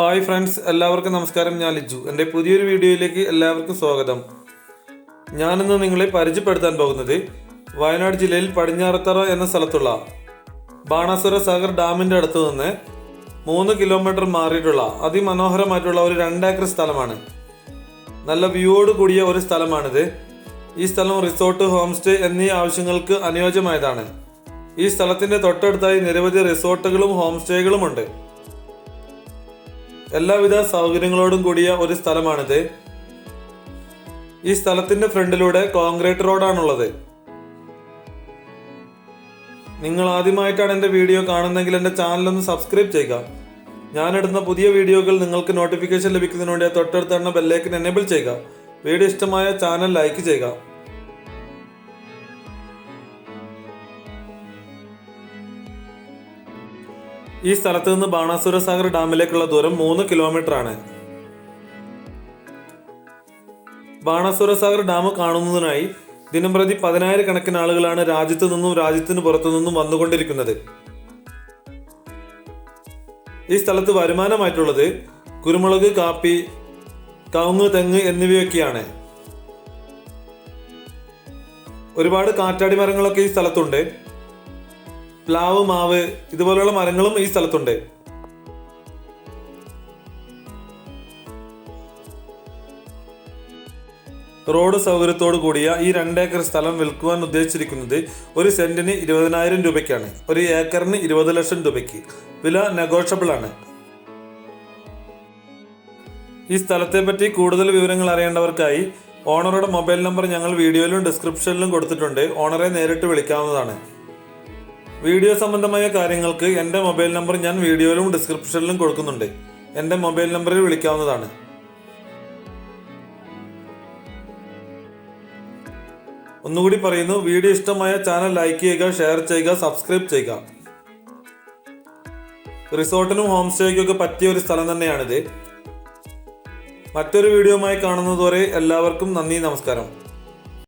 Hi friends എല്ലാവർക്കും നമസ്കാരം. ഞാൻ ലിജു. എന്റെ പുതിയൊരു വീഡിയോയിലേക്ക് എല്ലാവർക്കും സ്വാഗതം. ഞാനിന്ന് നിങ്ങളെ പരിചയപ്പെടുത്താൻ പോകുന്നത് വയനാട് ജില്ലയിൽ പടിഞ്ഞാറത്തറ എന്ന സ്ഥലത്തുള്ള ബാണാസുര സാഗർ ഡാമിന്റെ അടുത്ത് നിന്ന് മൂന്ന് കിലോമീറ്റർ മാറിയിട്ടുള്ള അതിമനോഹരമായിട്ടുള്ള ഒരു രണ്ടേക്കർ സ്ഥലമാണ്. നല്ല വ്യൂയോട് കൂടിയ ഒരു സ്ഥലമാണിത്. ഈ സ്ഥലം റിസോർട്ട് ഹോം സ്റ്റേ എന്നീ ആവശ്യങ്ങൾക്ക് അനുയോജ്യമായതാണ്. ഈ സ്ഥലത്തിന്റെ തൊട്ടടുത്തായി നിരവധി റിസോർട്ടുകളും ഹോം സ്റ്റേകളും ഉണ്ട്. എല്ലാവിധ സൗകര്യങ്ങളോടും കൂടിയ ഒരു സ്ഥലമാണിത്. ഈ സ്ഥലത്തിന്റെ ഫ്രണ്ടിലൂടെ കോൺക്രീറ്റ് റോഡാണുള്ളത്. നിങ്ങൾ ആദ്യമായിട്ടാണ് എന്റെ വീഡിയോ കാണുന്നതെങ്കിൽ എന്റെ ചാനലൊന്ന് സബ്സ്ക്രൈബ് ചെയ്യുക. ഞാനിടുന്ന പുതിയ വീഡിയോകൾ നിങ്ങൾക്ക് നോട്ടിഫിക്കേഷൻ ലഭിക്കുന്നതിന് വേണ്ടി ആ തൊട്ടടുത്തുള്ള ബെല്ലേക്കിന് എനേബിൾ ചെയ്യുക. വീഡിയോ ഇഷ്ടമായ ചാനൽ ലൈക്ക് ചെയ്യുക. ഈ സ്ഥലത്ത് നിന്ന് ബാണാസുര സാഗർ ഡാമിലേക്കുള്ള ദൂരം മൂന്ന് കിലോമീറ്റർ ആണ് ബാണാസുര സാഗർ ഡാം കാണുന്നതിനായി ദിനംപ്രതി പതിനായിരക്കണക്കിന് ആളുകളാണ് രാജ്യത്തു നിന്നും രാജ്യത്തിന് പുറത്തു നിന്നും വന്നുകൊണ്ടിരിക്കുന്നത്. ഈ സ്ഥലത്ത് വരുമാനമായിട്ടുള്ളത് കുരുമുളക് കാപ്പി കവുങ്ങ് തെങ്ങ് എന്നിവയൊക്കെയാണ്. ഒരുപാട് കാറ്റാടി മരങ്ങളൊക്കെ ഈ സ്ഥലത്തുണ്ട്. പ്ലാവ് മാവ് ഇതുപോലെയുള്ള മരങ്ങളും ഈ സ്ഥലത്തുണ്ട്. റോഡ് സൗകര്യത്തോടു കൂടിയ ഈ രണ്ടേക്കർ സ്ഥലം വിൽക്കുവാൻ ഉദ്ദേശിച്ചിരിക്കുന്നത് ഒരു സെന്റിന് ഇരുപതിനായിരം രൂപയ്ക്കാണ്. ഒരു ഏക്കറിന് ഇരുപത് ലക്ഷം രൂപയ്ക്ക്. വില നെഗോഷ്യബിൾ ആണ്. ഈ സ്ഥലത്തെ പറ്റി കൂടുതൽ വിവരങ്ങൾ അറിയേണ്ടവർക്കായി ഓണറുടെ മൊബൈൽ നമ്പർ ഞങ്ങൾ വീഡിയോയിലും ഡിസ്ക്രിപ്ഷനിലും കൊടുത്തിട്ടുണ്ട്. ഓണറെ നേരിട്ട് വിളിക്കാവുന്നതാണ്. വീഡിയോ സംബന്ധമായ കാര്യങ്ങൾക്ക് എന്റെ മൊബൈൽ നമ്പർ ഞാൻ വീഡിയോയിലും ഡിസ്ക്രിപ്ഷനിലും കൊടുക്കുന്നുണ്ട്. എന്റെ മൊബൈൽ നമ്പറിൽ വിളിക്കാവുന്നതാണ്. ഒന്നുകൂടി പറയുന്നു വീഡിയോ ഇഷ്ടമായ ചാനൽ ലൈക്ക് ചെയ്യുക ഷെയർ ചെയ്യുക സബ്സ്ക്രൈബ് ചെയ്യുക. പറ്റിയ ഒരു കാണുന്നതുവരെ എല്ലാവർക്കും നന്ദി നമസ്കാരം.